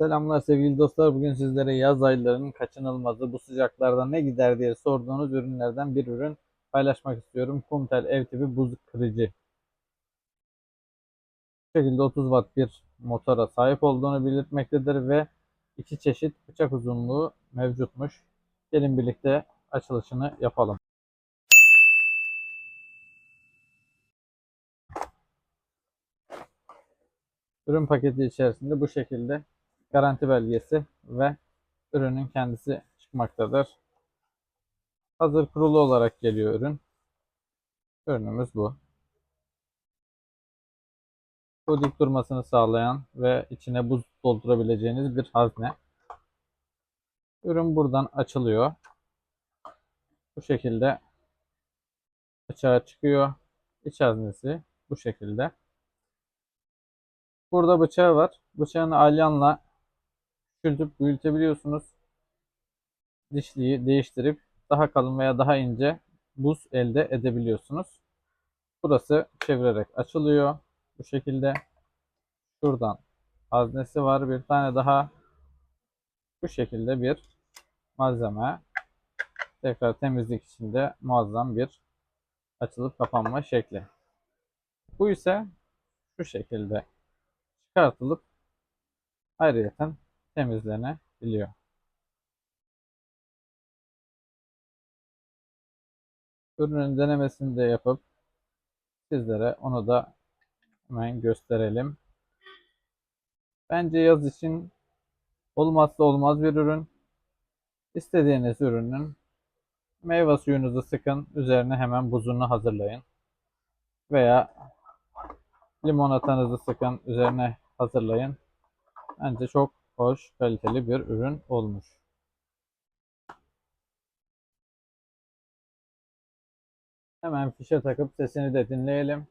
Selamlar sevgili dostlar. Bugün sizlere yaz aylarının kaçınılmazı bu sıcaklarda ne gider diye sorduğunuz ürünlerden bir ürün paylaşmak istiyorum. Kumtel ev tipi buz kırıcı. Bu şekilde 30 watt bir motora sahip olduğunu belirtmektedir ve iki çeşit bıçak uzunluğu mevcutmuş. Gelin birlikte açılışını yapalım. Ürün paketi içerisinde bu şekilde garanti belgesi ve ürünün kendisi çıkmaktadır. Hazır kurulu olarak geliyor ürün. Ürünümüz bu. Bu dik durmasını sağlayan ve içine buz doldurabileceğiniz bir hazne. Ürün buradan açılıyor. Bu şekilde açığa çıkıyor. İç haznesi bu şekilde. Burada bıçağı var. Bıçağını alyanla küçültüp büyütebiliyorsunuz. Dişliği değiştirip daha kalın veya daha ince buz elde edebiliyorsunuz. Burası çevirerek açılıyor. Bu şekilde. Şuradan haznesi var. Bir tane daha bu şekilde bir malzeme. Tekrar temizlik içinde muazzam bir açılıp kapanma şekli. Bu ise şu şekilde çıkartılıp ayrıyeten temizlenebiliyor. Ürünün denemesini de yapıp sizlere onu da hemen gösterelim. Bence yaz için olmazsa olmaz bir ürün. İstediğiniz ürünün meyve suyunuzu sıkın, üzerine hemen buzunu hazırlayın. Veya limonatanızı sıkın, üzerine hazırlayın. Bence çok hoş, kaliteli bir ürün olmuş. Hemen fişe takıp sesini de dinleyelim.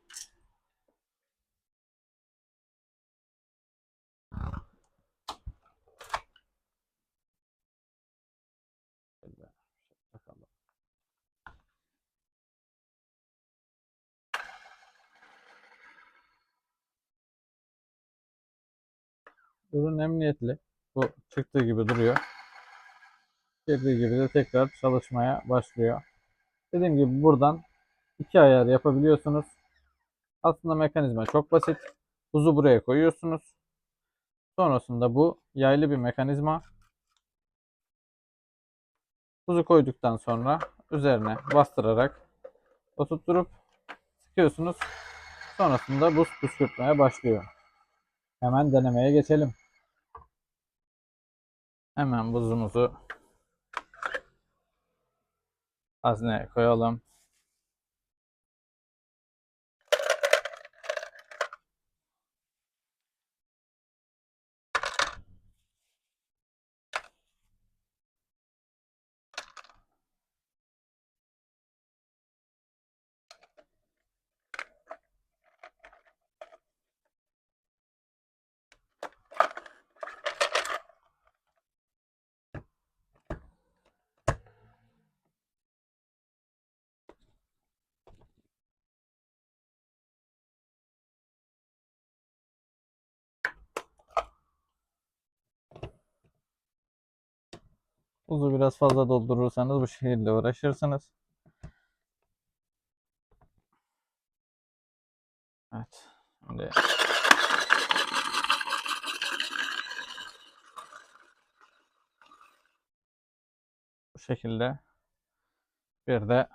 Ürün emniyetli. Bu çıktığı gibi duruyor. Girdiği gibi de tekrar çalışmaya başlıyor. Dediğim gibi buradan iki ayar yapabiliyorsunuz. Aslında mekanizma çok basit. Buzu buraya koyuyorsunuz. Sonrasında bu yaylı bir mekanizma. Buzu koyduktan sonra üzerine bastırarak oturtturup sıkıyorsunuz. Sonrasında buz püskürtmeye başlıyor. Hemen denemeye geçelim. Hemen buzumuzu hazneye koyalım. Buzu biraz fazla doldurursanız bu şekilde uğraşırsınız. Evet. Şimdi bu şekilde bir de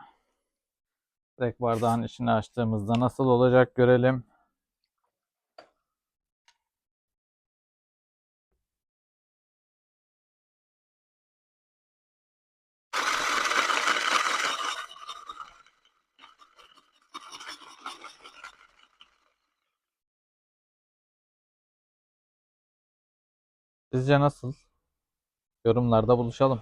direkt bardağın içine açtığımızda nasıl olacak görelim. Sizce nasıl? Yorumlarda buluşalım.